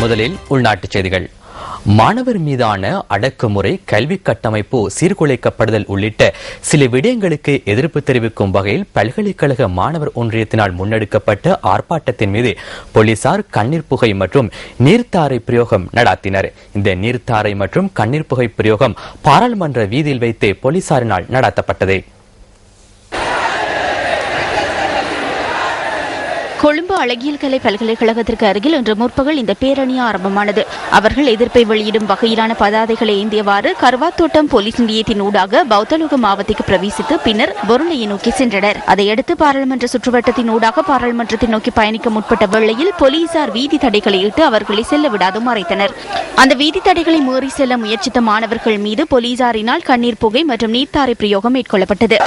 முதலில் உள்நாட்டுச் செய்திகள். மாணவர் மீதான அடக்குமுறை கல்வி கட்டமைப்பு சீர்குலைக்கப்படுதல் உள்ளிட்ட சில விடயங்களுக்கு எதிர்ப்பு தெரிவிக்கும் வகையில் பல்கலைக்கழக மாணவர் ஒன்றியத்தினால் முன்னெடுக்கப்பட்ட ஆர்ப்பாட்டத்தின் மீது போலீசார் கண்ணீர் புகை மற்றும் நீர்த்தாரை பிரயோகம் நடாத்தினர். இந்த நீர்த்தாரை மற்றும் கண்ணீர் புகை பிரயோகம் பாராளுமன்ற வீதியில் வைத்து போலீசாரினால் நடாத்தப்பட்டது. கொழும்பு அழகியல் கலை பல்கலைக்கழகத்திற்கு அருகில் இன்று முற்பகல் இந்த பேரணி ஆரம்பமானது. அவர்கள் எதிர்ப்பை வெளியிடும் வகையிலான பதாதைகளை ஏந்தியவாறு கர்வாத்தோட்டம் போலீஸ் நிலையத்தின் ஊடாக பௌத்தலுக மாவட்டத்துக்கு பிரவேசித்து பின்னர் பொருளையை நோக்கி சென்றனர். அதையடுத்து பாராளுமன்ற சுற்றுவட்டத்தின் ஊடாக பாராளுமன்றத்தை நோக்கி பயணிக்க முற்பட்ட வேளையில் போலீசார் வீதி தடைகளை இட்டு அவர்களை செல்ல விடாது மறைத்தனர். அந்த வீதி தடைகளை மீறி செல்ல முயற்சித்த மாணவர்கள் மீது போலீசாரினால் கண்ணீர் புகை மற்றும் நீர்த்தாரை பிரயோகம் மேற்கொள்ளப்பட்டது.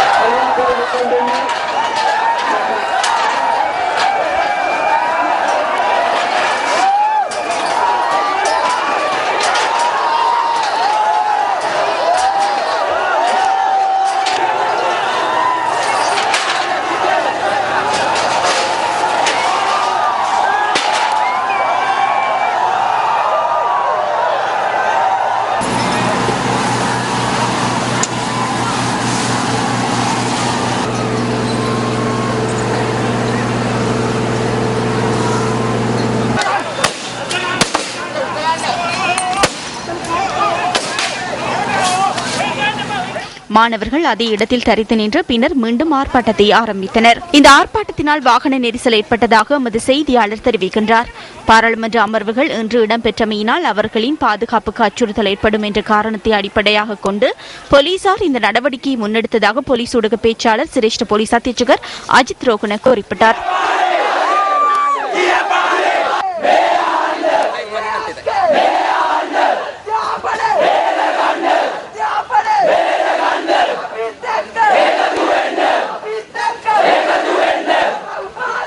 மாணவர்கள் அதே இடத்தில் தரித்து நின்று பின்னர் மீண்டும் ஆர்ப்பாட்டத்தை ஆரம்பித்தனர். இந்த ஆர்ப்பாட்டத்தினால் வாகன நெரிசல் ஏற்பட்டதாக எமது செய்தியாளர் தெரிவிக்கின்றார். பாராளுமன்ற அமர்வுகள் இன்று இடம்பெற்றமையினால் அவர்களின் பாதுகாப்புக்கு அச்சுறுத்தல் ஏற்படும் என்ற காரணத்தை அடிப்படையாக கொண்டு போலீசார் இந்த நடவடிக்கையை முன்னெடுத்ததாக போலீஸ் ஊடக பேச்சாளர் சிரேஷ்ட போலீஸ் அத்தியட்சகர் அஜித் ரோகன குறிப்பிட்டார்